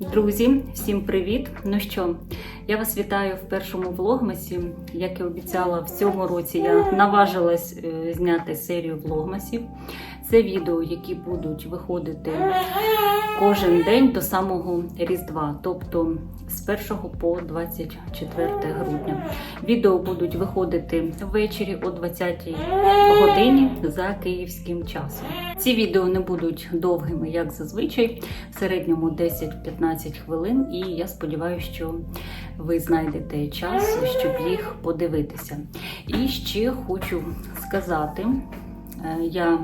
Друзі, всім привіт! Ну що, я вас вітаю в першому влогмасі. Як і обіцяла, в цьому році я наважилась е, зняти серію влогмасів. Це відео, які будуть виходити кожен день до самого Різдва, тобто з 1 по 24 грудня. Відео будуть виходити ввечері о 20 годині за київським часом. Ці відео не будуть довгими, як зазвичай, в середньому 10-15 хвилин, і я сподіваюся, що ви знайдете час, щоб їх подивитися. І ще хочу сказати, е, я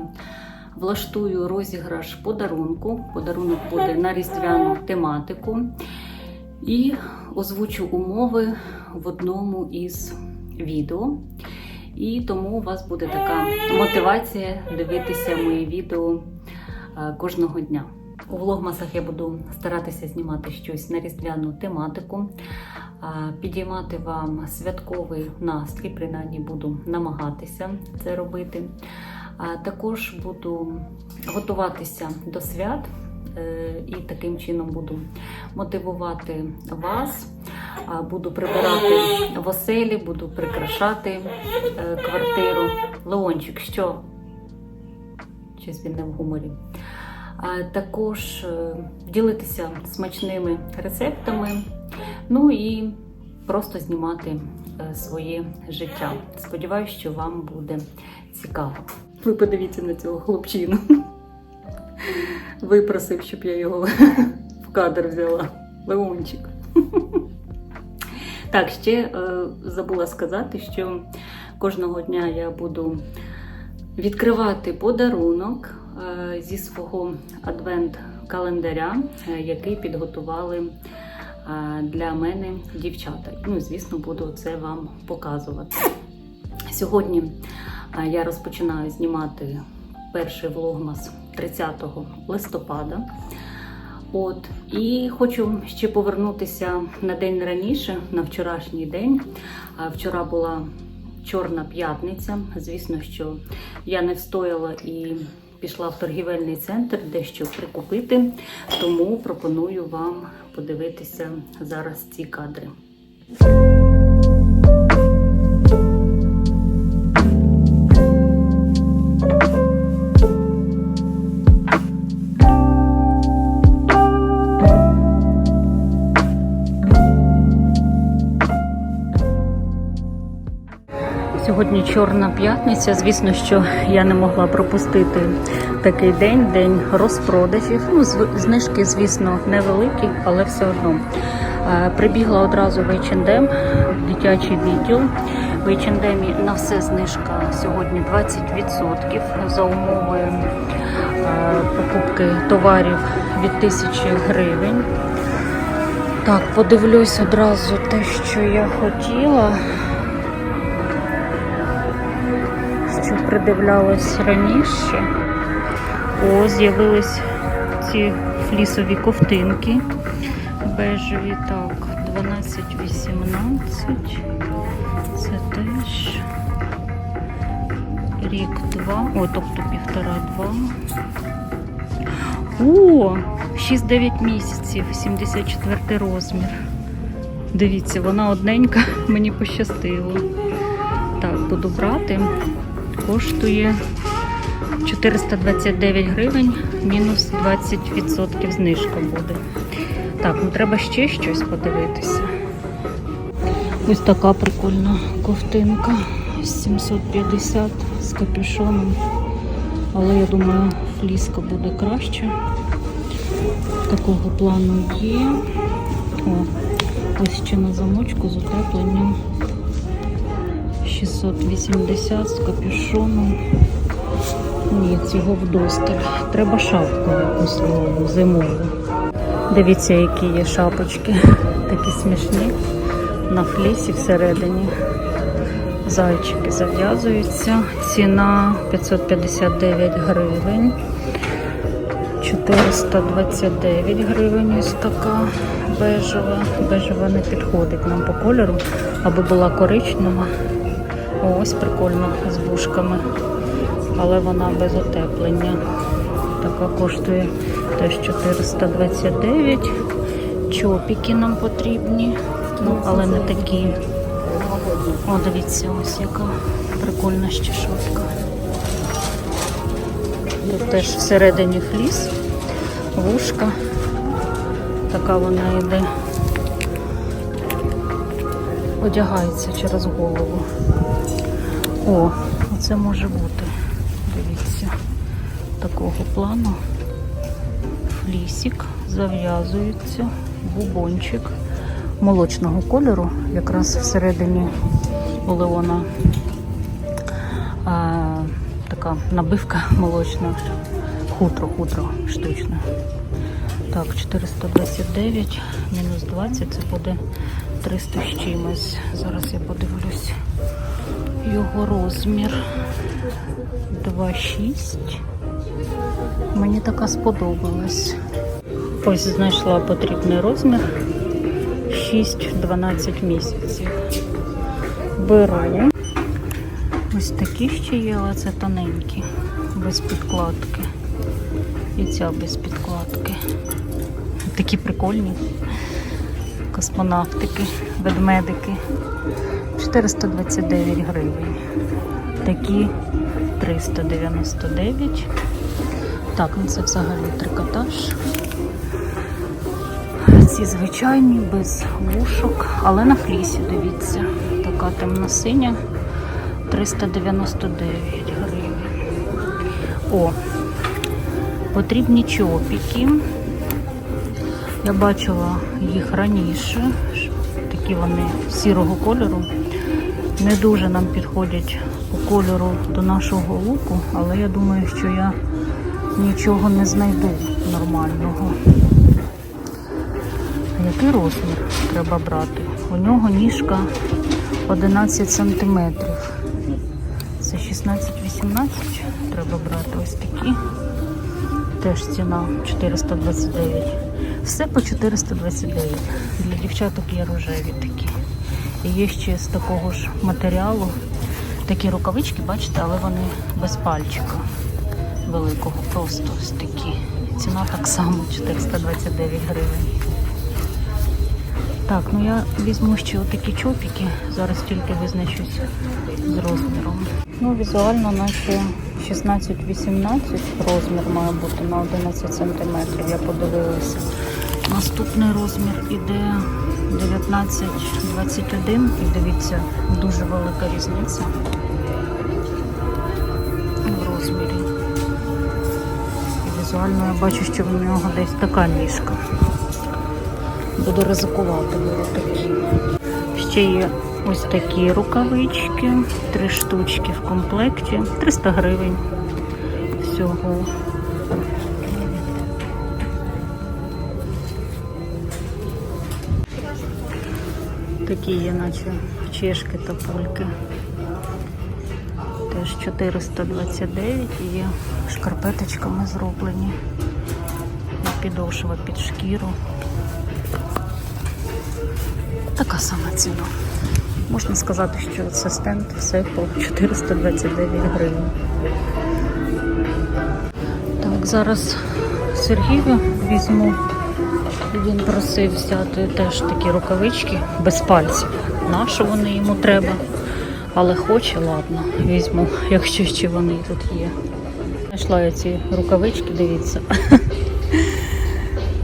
влаштую розіграш подарунку. Подарунок буде на різдвяну тематику. І озвучу умови в одному із відео. І тому у вас буде така мотивація дивитися мої відео е, кожного дня. У влогмасах я буду старатися знімати щось на різдвяну тематику, е, підіймати вам святковий настрій, принаймні буду намагатися це робити. Також буду готуватися до свят е, і таким чином буду мотивувати вас. Буду прибирати в оселі, буду прикрашати е, квартиру. Леончик, що? Щось він не в гуморі. Також е, ділитися смачними рецептами, ну і просто знімати своє життя. Сподіваюсь, що вам буде цікаво. Ви подивіться на цього хлопчину. Випросив, щоб я його в кадр взяла. Леончик. Так, ще е, забула сказати, що кожного дня я буду відкривати подарунок е, зі свого адвент-календаря, е, який підготували для мене дівчата. Ну, звісно, буду це вам показувати. Сьогодні я розпочинаю знімати перший влогмас 30 листопада. От і хочу ще повернутися на день раніше, на вчорашній день. Вчора була чорна п'ятниця. Звісно, що я не встояла і пішла в торгівельний центр дещо прикупити. Тому пропоную вам подивитися зараз ці кадри. Чорна п'ятниця. Звісно, що я не могла пропустити такий день, день розпродажів. Ну, знижки, звісно, невеликі, але все одно. Прибігла одразу в H&M, дитячий відділ. В H&M на все знижка сьогодні 20% за умови е, покупки товарів від 1000 гривень. Так, подивлюсь одразу те, що я хотіла. Що придивлялось раніше. О, з'явились ці флісові ковтинки бежеві. Так, 12-18. Це теж рік-два. О, тобто півтора-два. О, 6-9 місяців, 74 розмір. Дивіться, вона одненька, мені пощастило. Так, буду брати. Коштує 429 гривень, мінус 20% знижка буде. Так, ну треба ще щось подивитися. Ось така прикольна ковтинка. 750 з капюшоном. Але я думаю, фліска буде краще. Такого плану є. О, ось ще на замочку з утепленням. 680 з капюшоном. Ні, цього вдосталь. Треба шапку якусь нову, зимову. Дивіться, які є шапочки. Такі смішні. На флісі всередині. Зайчики зав'язуються. Ціна 559 гривень. 429 гривень ось така бежева. Бежева не підходить нам по кольору, аби була коричнева. Ось прикольно з вушками, але вона без утеплення. Така коштує теж 429 Чопіки нам потрібні, ну, але не такі. О, дивіться, ось яка прикольна ще шапка. Тут теж всередині фліс, вушка. Така вона йде. Одягається через голову. О, це може бути. Дивіться, такого плану. Флісик зав'язується, бубончик молочного кольору, якраз всередині вона а, така набивка молочна, хутро, хутро штучне. Так, 429 мінус 20, це буде 300 з чимось. Зараз я подивлюсь його розмір 2,6. Мені така сподобалась. Ось знайшла потрібний розмір 6-12 місяців. Беру. Ось такі ще є, але це тоненькі, без підкладки. І ця без підкладки. Такі прикольні. Космонавтики, ведмедики. 429 гривень. Такі 399. Так, ну це взагалі трикотаж. Ці звичайні, без вушок, але на флісі, дивіться. Така темно-синя. 399 гривень. О, потрібні чопіки. Я бачила їх раніше. Такі вони сірого кольору. Не дуже нам підходять по кольору до нашого луку, але я думаю, що я нічого не знайду нормального. Який розмір треба брати? У нього ніжка 11 сантиметрів. Це 16-18 треба брати ось такі. Теж ціна 429. Все по 429. Для дівчаток є рожеві такі. І є ще з такого ж матеріалу. Такі рукавички, бачите, але вони без пальчика великого. Просто ось такі. Ціна так само 429 гривень. Так, ну я візьму ще отакі чопіки. Зараз тільки визначусь з розміром. Ну, візуально, наче 16-18 розмір має бути на 11 см. Я подивилася. Наступний розмір іде 19-21 і дивіться, дуже велика різниця в розмірі. Візуально я бачу, що в нього десь така ніжка. Буду ризикувати, такі. Ще є ось такі рукавички, три штучки в комплекті, 300 гривень всього. Такі є, наче чешки та польки. Теж 429 і є шкарпеточками зроблені. Підошва під шкіру. Така сама ціна. Можна сказати, що це стенд все по 429 гривень. Так, зараз Сергію візьму. Він просив взяти теж такі рукавички без пальців. На що вони йому треба? Але хоче, ладно, візьму, якщо ще вони тут є. Знайшла я ці рукавички, дивіться.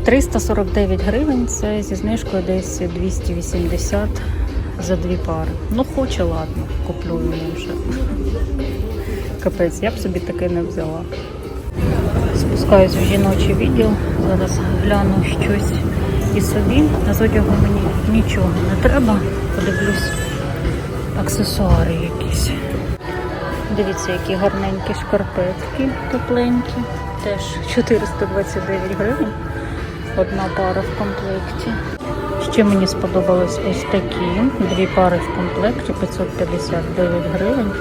349 гривень, це зі знижкою десь 280 за дві пари. Ну, хоче, ладно, куплю йому вже. Капець, я б собі таке не взяла. Спускаюсь в жіночий відділ, зараз гляну щось і собі. З одягу мені нічого не треба. Подивлюсь аксесуари якісь. Дивіться, які гарненькі шкарпетки тепленькі. Теж 429 гривень. Одна пара в комплекті. Ще мені сподобались ось такі. Дві пари в комплекті 559 гривень.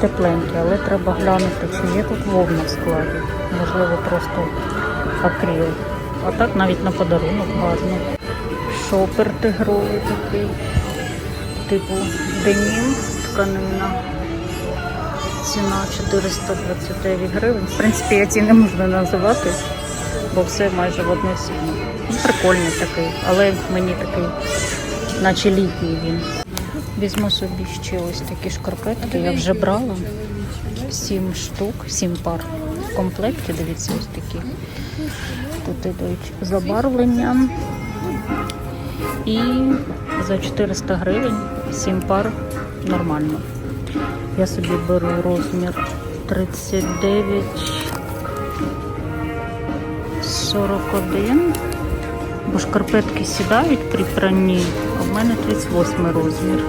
Тепленькі, але треба глянути, чи є тут вовна в складі. Можливо, просто акрил. А так навіть на подарунок гарно. Шопер тигровий такий. Типу денім, тканина. Ціна 429 гривень. В принципі, я ціни можна називати, бо все майже в сім'ї. Ну, Прикольний такий, але мені такий, наче літній він. Візьму собі ще ось такі шкарпетки. Я вже брала. Сім штук, сім пар комплекті. Дивіться, ось такі. Тут ідуть забарвлення. І за 400 гривень 7 пар нормально. Я собі беру розмір 39 41. Бо шкарпетки сідають при пранні, а в мене 38 розмір.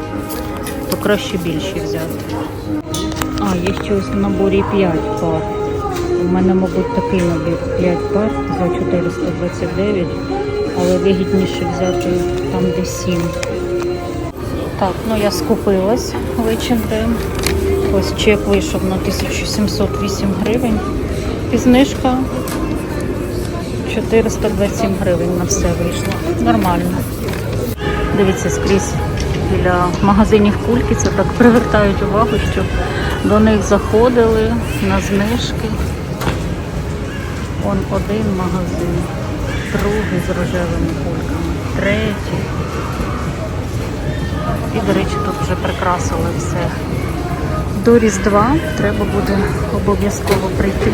То краще більші взяти. А, є ще ось в наборі 5 пар. У мене, мабуть, такий набір 5 пар за 429, але вигідніше взяти там, де 7. Так, ну я скупилась H&M. Ось чек вийшов на 1708 гривень. І знижка 427 гривень на все вийшло. Нормально. Дивіться, скрізь біля магазинів кульки це так привертають увагу, що до них заходили на знижки. Он один магазин, другий з рожевими кульками, третій. І, до речі, тут вже прикрасили все. До Різдва треба буде обов'язково прийти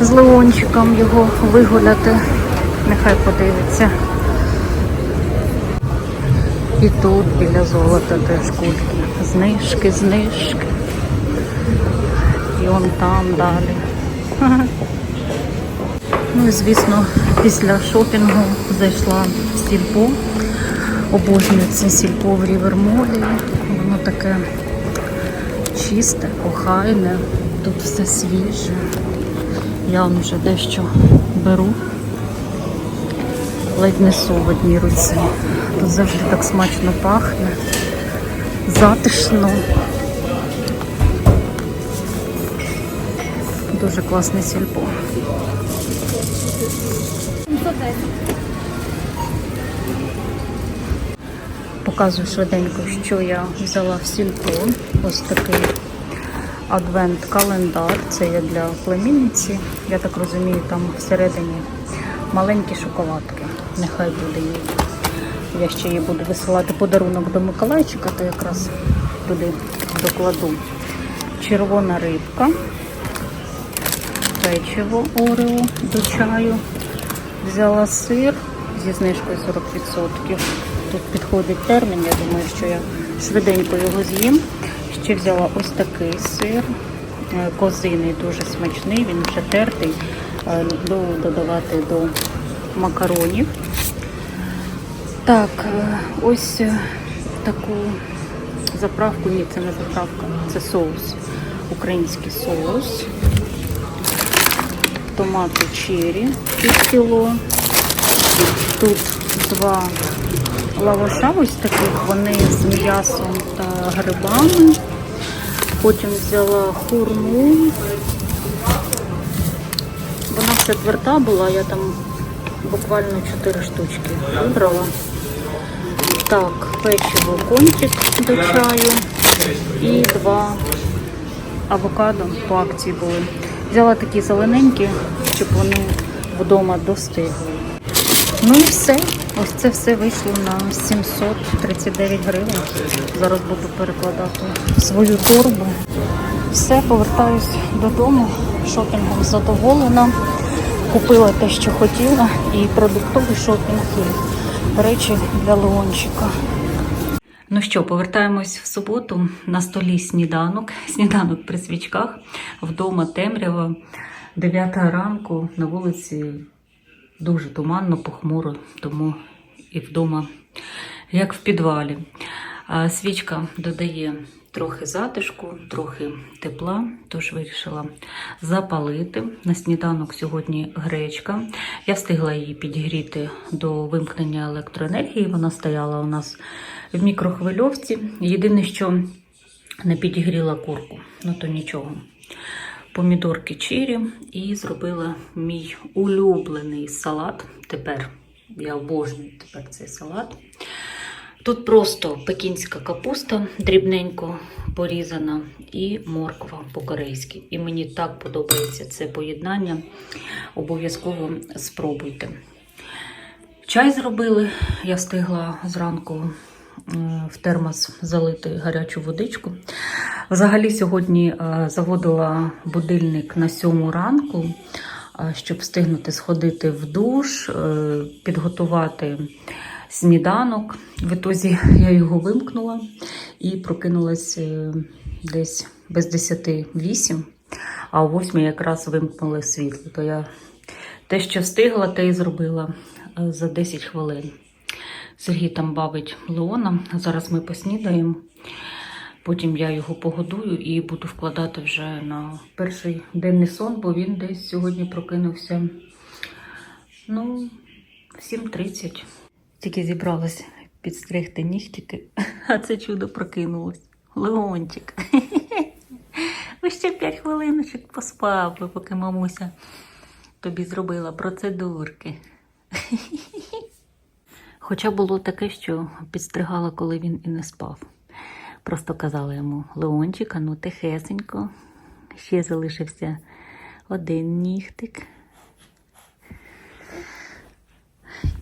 з Леончиком його вигуляти. Нехай подивиться. І тут біля золота теж кульки. Знижки, знижки. І он там далі. Ну і звісно, після шопінгу зайшла в сільпо. Обожнюю це сільпо в Рівермолі. Воно таке чисте, охайне, тут все свіже. Я вам вже дещо беру. Ледь несу в одній руці. Тут завжди так смачно пахне, затишно. Дуже класне сільпо. Показую швиденько, що я взяла в сільпо. Ось такий адвент-календар. Це є для племінниці. Я так розумію, там всередині маленькі шоколадки. Нехай буде їй. Я ще їй буду висилати подарунок до Миколайчика, то якраз туди докладу. Червона рибка, печиво Орео до чаю. Взяла сир зі знижкою 40%. Тут підходить термін, я думаю, що я швиденько його з'їм. Ще взяла ось такий сир, е, козиний, дуже смачний, він вже тертий. Е, Люблю додавати до макаронів. Так, е, ось е, таку заправку, ні, це не заправка, це соус. Український соус. Томати черрі пів кіло. Тут два лаваша ось таких, вони з м'ясом та грибами. Потім взяла хурму. Вона все тверда була, я там буквально 4 штучки вибрала. Так, печиво кончик до чаю і два авокадо по акції були. Взяла такі зелененькі, щоб вони вдома достигли. Ну і все. Ось це все вийшло на 739 гривень. Зараз буду перекладати свою торбу. Все, повертаюсь додому. Шопінгом задоволена. Купила те, що хотіла, і продуктовий шопінг, і речі для Леончика. Ну що, повертаємось в суботу. На столі сніданок. Сніданок при свічках. Вдома темрява. 9 ранку на вулиці дуже туманно, похмуро, тому і вдома, як в підвалі. Свічка додає трохи затишку, трохи тепла, тож вирішила запалити. На сніданок сьогодні гречка. Я встигла її підігріти до вимкнення електроенергії. Вона стояла у нас в мікрохвильовці. Єдине, що не підігріла курку, ну то нічого помідорки чирі і зробила мій улюблений салат. Тепер я обожнюю тепер цей салат. Тут просто пекінська капуста дрібненько порізана і морква по-корейськи. І мені так подобається це поєднання. Обов'язково спробуйте. Чай зробили. Я встигла зранку е, в термос залити гарячу водичку. Взагалі сьогодні е, заводила будильник на сьому ранку, е, щоб встигнути сходити в душ, підготувати сніданок. В ітозі я його вимкнула і прокинулась е, десь без 10 8, а о 8 якраз вимкнули світло. То я те, що встигла, те і зробила е, за 10 хвилин. Сергій там бавить Леона. Зараз ми поснідаємо. Потім я його погодую і буду вкладати вже на перший денний сон, бо він десь сьогодні прокинувся. Ну, в 7.30. Тільки зібралась підстригти нігтики, а це чудо прокинулось. Леончик. Ви ще 5 хвилиночок поспав, би, поки мамуся тобі зробила процедурки. Хоча було таке, що підстригала, коли він і не спав. Просто казала йому Леончик, а ну тихесенько. Ще залишився один нігтик.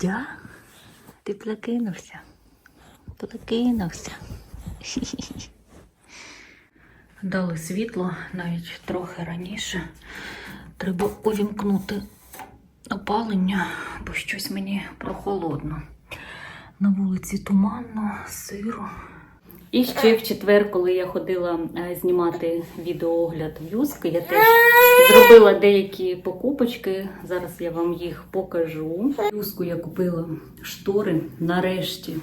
Дя, ти прокинувся. Прокинувся. Дали світло навіть трохи раніше. Треба увімкнути опалення, бо щось мені прохолодно. На вулиці туманно, сиро. І ще в четвер, коли я ходила е, знімати відеоогляд в'юзки, я теж зробила деякі покупочки. Зараз я вам їх покажу. В'юзку я купила штори. Нарешті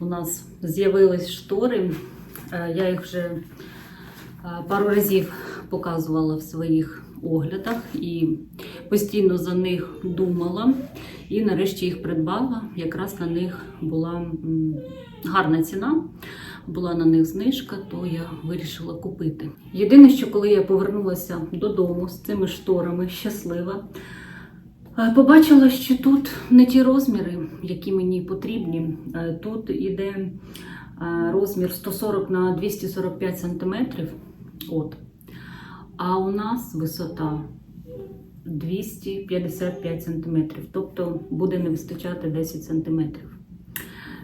у нас з'явились штори. Е, Я їх вже е, пару разів показувала в своїх оглядах і постійно за них думала. І нарешті їх придбала. Якраз на них була гарна ціна, була на них знижка, то я вирішила купити. Єдине, що коли я повернулася додому з цими шторами, щаслива, побачила, що тут не ті розміри, які мені потрібні. Тут іде розмір 140 на 245 см. От. А у нас висота 255 см, тобто буде не вистачати 10 см.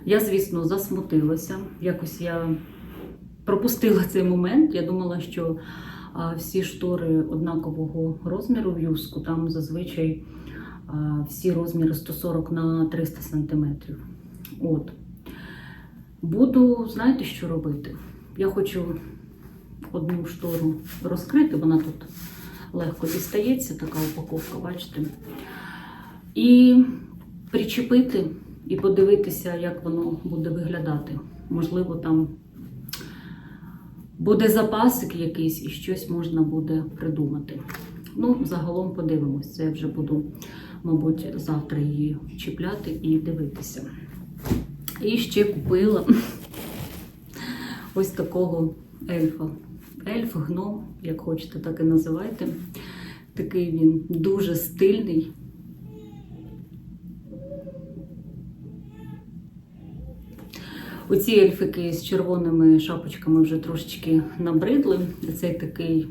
Я, звісно, засмутилася. Якось я пропустила цей момент. Я думала, що всі штори однакового розміру в юску, там зазвичай всі розміри 140 на 300 см. От. Буду, знаєте, що робити? Я хочу одну штору розкрити, вона тут легко дістається, така упаковка, бачите. І причепити і подивитися, як воно буде виглядати. Можливо, там буде запасик якийсь і щось можна буде придумати. Ну, загалом подивимось. Це я вже буду, мабуть, завтра її чіпляти і дивитися. І ще купила ось такого ельфа. Ельф, гном, як хочете, так і називайте. Такий він дуже стильний. Оці ельфики з червоними шапочками вже трошечки набридли. Цей такий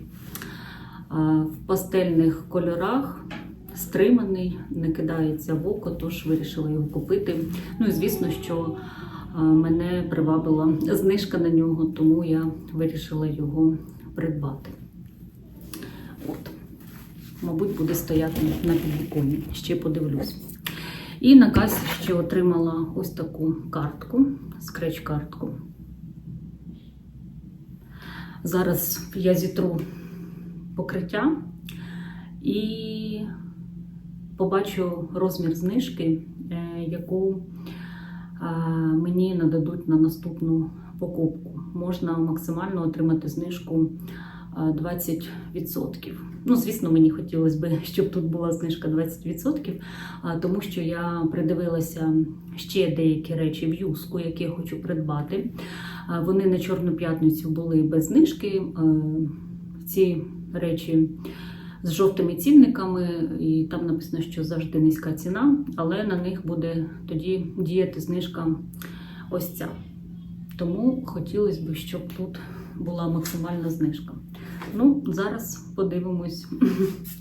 в пастельних кольорах, стриманий, не кидається в око, тож вирішила його купити. Ну і звісно, що мене привабила знижка на нього, тому я вирішила його придбати. От. Мабуть, буде стояти на підвіконні. Ще подивлюсь. І на касі ще отримала ось таку картку, скреч-картку. Зараз я зітру покриття і побачу розмір знижки, е, яку е, мені нададуть на наступну покупку. Можна максимально отримати знижку е, 20%. Ну, звісно, мені хотілося б, щоб тут була знижка 20%, тому що я придивилася ще деякі речі в юску, які я хочу придбати. Вони на Чорну п'ятницю були без знижки. Ці речі з жовтими цінниками, і там написано, що завжди низька ціна, але на них буде тоді діяти знижка ось ця. Тому хотілося б, щоб тут була максимальна знижка. Ну, зараз подивимось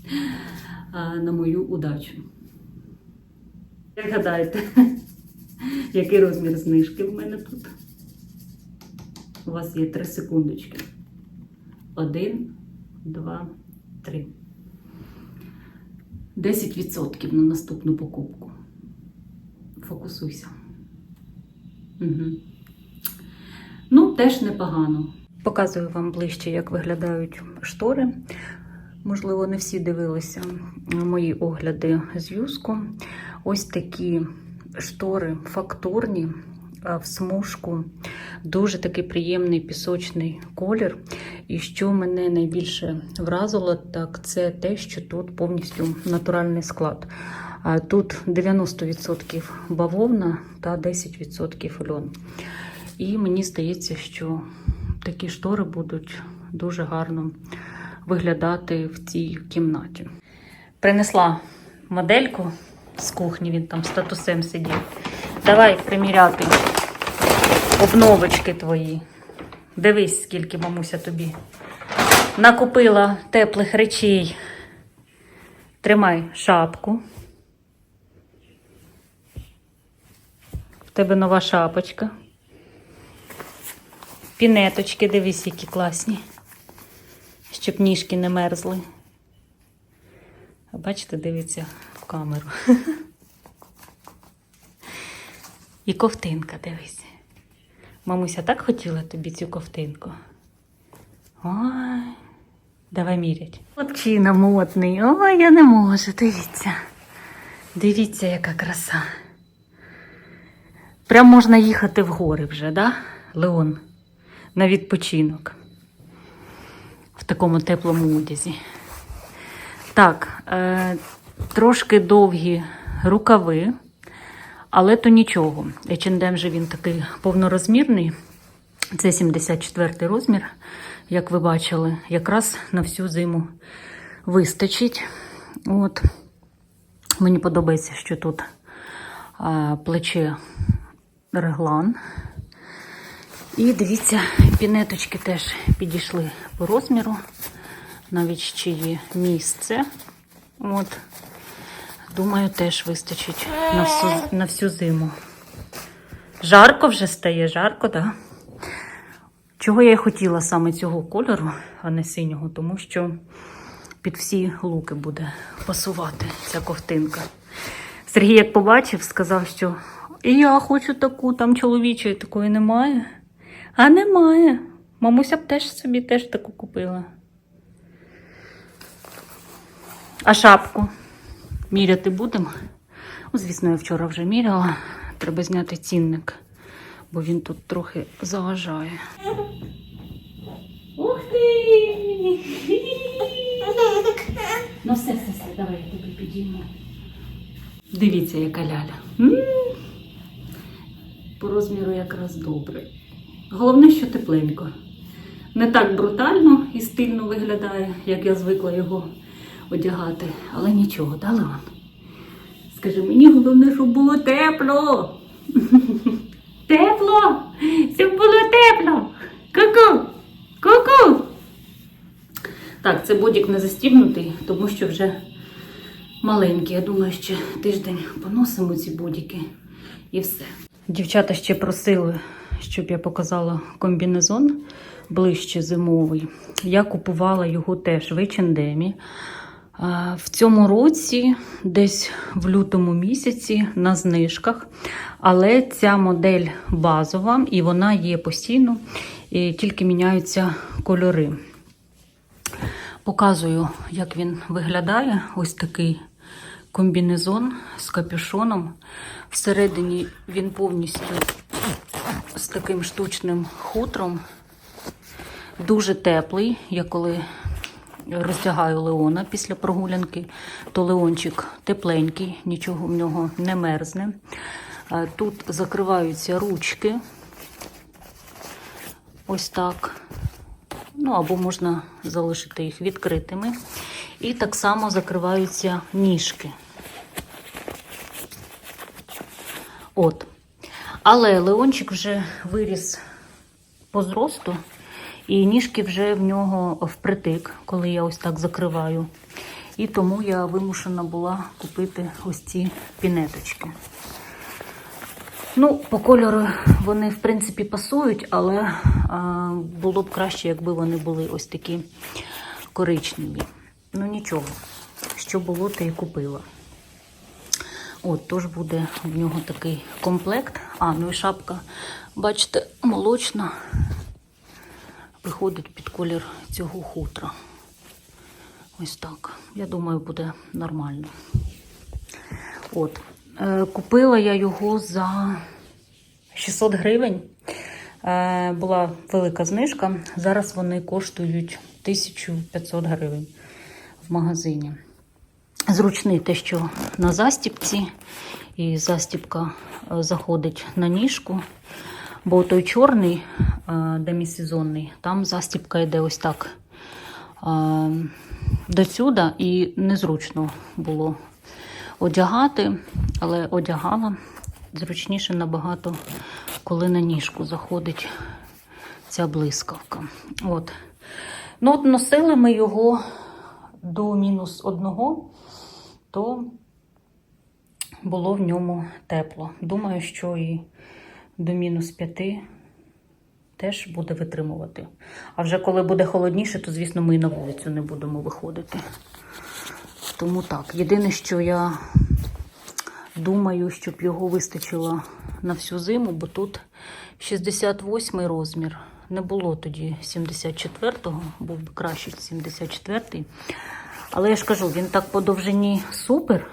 на мою удачу. Як гадаєте, який розмір знижки в мене тут? У вас є 3 секундочки. Один, два, три. 10% на наступну покупку. Фокусуйся. Угу. Ну, теж непогано. Показую вам ближче, як виглядають штори. Можливо, не всі дивилися мої огляди з юску. Ось такі штори фактурні в смужку. Дуже такий приємний пісочний колір. І що мене найбільше вразило, так це те, що тут повністю натуральний склад. Тут 90% бавовна та 10% льон. І мені здається, що такі штори будуть дуже гарно виглядати в цій кімнаті. Принесла модельку з кухні, він там статусем сидів. Давай приміряти обновочки твої. Дивись, скільки мамуся тобі накупила теплих речей. Тримай шапку. В тебе нова шапочка. Пінеточки, дивись, які класні. Щоб ніжки не мерзли. Бачите, дивиться в камеру. І ковтинка, дивись. Мамуся так хотіла тобі цю ковтинку. Ой, давай мірять. Хлопчина модний. Ой, я не можу, дивіться. Дивіться, яка краса. Прям можна їхати в гори вже, да, Леон? На відпочинок. В такому теплому одязі. Так, е, трошки довгі рукави, але то нічого. H&M же він такий повнорозмірний. Це 74 розмір, як ви бачили, якраз на всю зиму вистачить. От. Мені подобається, що тут а, плече реглан. І дивіться, пінеточки теж підійшли по розміру. Навіть ще є місце. От. Думаю, теж вистачить на всю, на всю зиму. Жарко вже стає, жарко, так? Да? Чого я і хотіла саме цього кольору, а не синього, тому що під всі луки буде пасувати ця ковтинка. Сергій, як побачив, сказав, що і я хочу таку, там чоловічої такої немає. А немає. Мамуся б теж собі теж таку купила. А шапку міряти будемо? Ну, звісно, я вчора вже міряла. Треба зняти цінник, бо він тут трохи заважає. Ух ти! Ну все, все, все, давай я тобі підійму. Дивіться, яка ляля. М. По розміру якраз добре. Головне, що тепленько. Не так брутально і стильно виглядає, як я звикла його одягати. Але нічого, да, Леон? Скажи, мені головне, щоб було тепло. Тепло! Щоб було тепло! Ку-ку! Ку-ку! Так, це бодік не застібнутий, тому що вже маленький. Я думаю, ще тиждень поносимо ці бодіки і все. Дівчата ще просили, щоб я показала комбінезон ближче зимовий. Я купувала його теж в H&M. В цьому році, десь в лютому місяці, на знижках. Але ця модель базова і вона є постійно, і тільки міняються кольори. Показую, як він виглядає. Ось такий комбінезон з капюшоном. Всередині він повністю з таким штучним хутром. Дуже теплий. Я коли роздягаю Леона після прогулянки, то Леончик тепленький, нічого в нього не мерзне. Тут закриваються ручки. Ось так. Ну, або можна залишити їх відкритими. І так само закриваються ніжки. От. Але Леончик вже виріс по зросту, і ніжки вже в нього впритик, коли я ось так закриваю. І тому я вимушена була купити ось ці пінеточки. Ну, по кольору вони, в принципі, пасують, але а, було б краще, якби вони були ось такі коричневі. Ну нічого, що було, те і купила. От, тож буде в нього такий комплект. А, ну і шапка, бачите, молочна. Виходить під колір цього хутра. Ось так. Я думаю, буде нормально. От. Е, купила я його за 600 гривень. Е, була велика знижка. Зараз вони коштують 1500 гривень магазині. Зручний те, що на застіпці, і застіпка е, заходить на ніжку. Бо той чорний е, демісезонний, там застіпка йде ось так е, до сюди, і незручно було одягати, але одягала зручніше набагато, коли на ніжку заходить ця блискавка. От. Ну, от носили ми його до мінус одного, то було в ньому тепло. Думаю, що і до мінус п'яти теж буде витримувати. А вже коли буде холодніше, то, звісно, ми і на вулицю не будемо виходити. Тому так, єдине, що я думаю, щоб його вистачило на всю зиму, бо тут 68 розмір. Не було тоді 74-го, був би краще 74-й. Але я ж кажу, він так по довжині супер.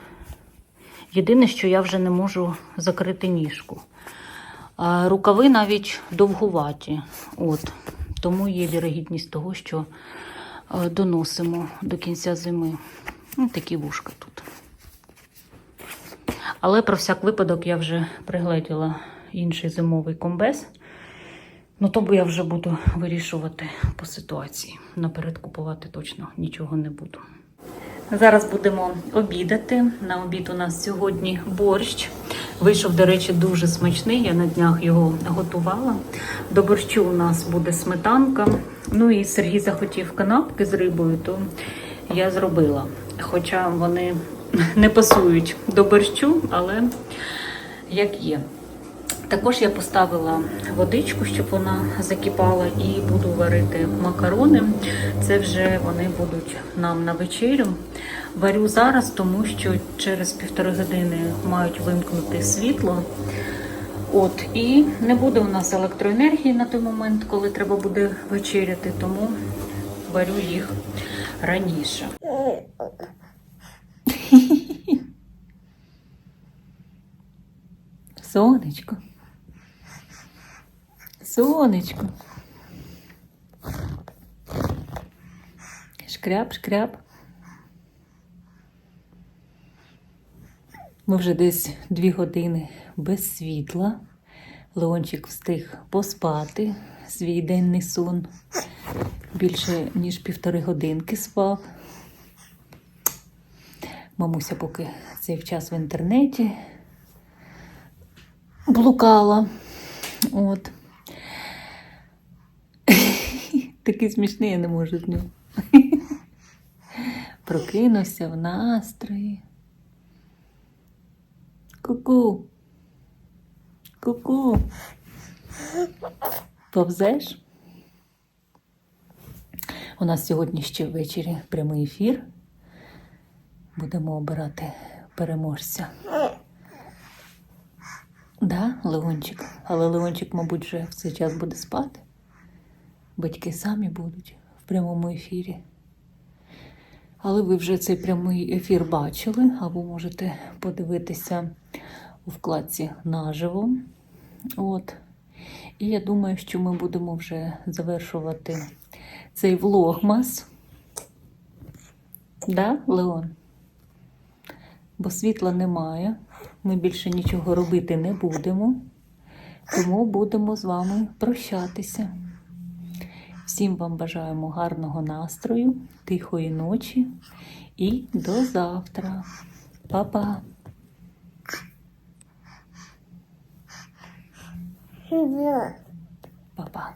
Єдине, що я вже не можу закрити ніжку. Рукави навіть довгуваті. От. Тому є вірогідність того, що е, доносимо до кінця зими. Ну, такі вушка тут. Але про всяк випадок я вже пригледіла інший зимовий комбез. Ну, то я вже буду вирішувати по ситуації. Наперед купувати точно нічого не буду. Зараз будемо обідати. На обід у нас сьогодні борщ. Вийшов, до речі, дуже смачний. Я на днях його готувала. До борщу у нас буде сметанка. Ну і Сергій захотів канапки з рибою, то я зробила. Хоча вони не пасують до борщу, але як є. Також я поставила водичку, щоб вона закипала, і буду варити макарони. Це вже вони будуть нам на вечерю. Варю зараз, тому що через півтори години мають вимкнути світло. От, і не буде у нас електроенергії на той момент, коли треба буде вечеряти, тому варю їх раніше. Сонечко. Сонечко. Шкряп, шкряп. Ми вже десь дві години без світла. Леончик встиг поспати свій денний сон. Більше ніж півтори годинки спав. Мамуся поки цей час в інтернеті блукала. От. Такий смішний, я не можу з ним. Прокинувся в настрої. Ку-ку. Ку-ку. Повзеш? У нас сьогодні ще ввечері прямий ефір. Будемо обирати переможця. Да, Леончик. Але Леончик, мабуть, вже в цей час буде спати. Батьки самі будуть в прямому ефірі. Але ви вже цей прямий ефір бачили, або можете подивитися у вкладці наживо. От. І я думаю, що ми будемо вже завершувати цей влогмас. Да, Леон? Бо світла немає. Ми більше нічого робити не будемо. Тому будемо з вами прощатися. Всім вам бажаємо гарного настрою, тихої ночі і до завтра. Па-па! Па-па!